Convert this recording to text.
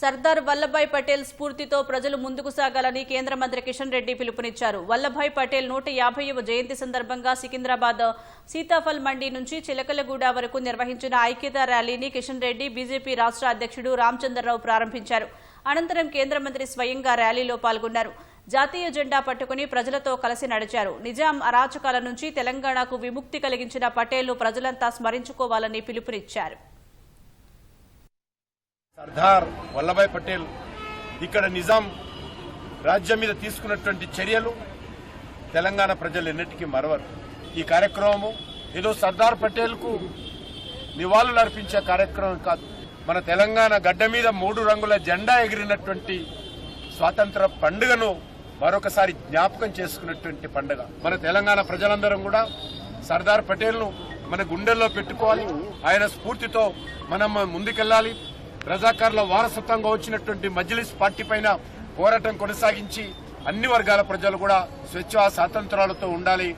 సర్దార్ వల్లభాయ్ పటేల్ స్ఫూర్తితో ప్రజలు ముందుకు సాగాలని కేంద్ర మంత్రి కిషన్ రెడ్డి పిలుపునిచ్చారు. వల్లభాయ్ పటేల్ నూట యాభైవ జయంతి సందర్భంగా సికింద్రాబాద్ సీతాఫల్ మండి నుంచి చిలకలగూడ వరకు నిర్వహించిన ఐక్యతా ర్యాలీని కిషన్ రెడ్డి బీజేపీ రాష్ట్ర అధ్యక్షుడు రామచంద్రరావు ప్రారంభించారు. అనంతరం కేంద్ర మంత్రి స్వయంగా ర్యాలీలో పాల్గొన్నారు. జాతీయ జెండా పట్టుకుని ప్రజలతో కలిసి నడిచారు. నిజాం అరాచకాల నుంచి తెలంగాణకు విముక్తి కలిగించిన పటేల్ను ప్రజలంతా స్మరించుకోవాలని పిలుపునిచ్చారు. సర్దార్ వల్లభాయ్ పటేల్ ఇక్కడ నిజాం రాజ్యం మీద తీసుకున్నటువంటి చర్యలు తెలంగాణ ప్రజలు ఎన్నిటికీ మరవరు. ఈ కార్యక్రమము ఏదో సర్దార్ పటేల్కు నివాళులు అర్పించే కార్యక్రమం కాదు. మన తెలంగాణ గడ్డ మీద మూడు రంగుల జెండా ఎగిరినటువంటి స్వాతంత్ర పండుగను మరొకసారి జ్ఞాపకం చేసుకున్నటువంటి పండుగ. మన తెలంగాణ ప్రజలందరం కూడా సర్దార్ పటేల్ను మన గుండెల్లో పెట్టుకోవాలి. ఆయన స్ఫూర్తితో మనం ముందుకెళ్ళాలి రజాకార్ల వారసత్వంగా వచ్చినటువంటి మజ్లిస్ పార్టీ పైన పోరాటం కొనసాగించి అన్ని వర్గాల ప్రజలు కూడా స్వేచ్ఛా స్వాతంత్రాలతో ఉండాలి.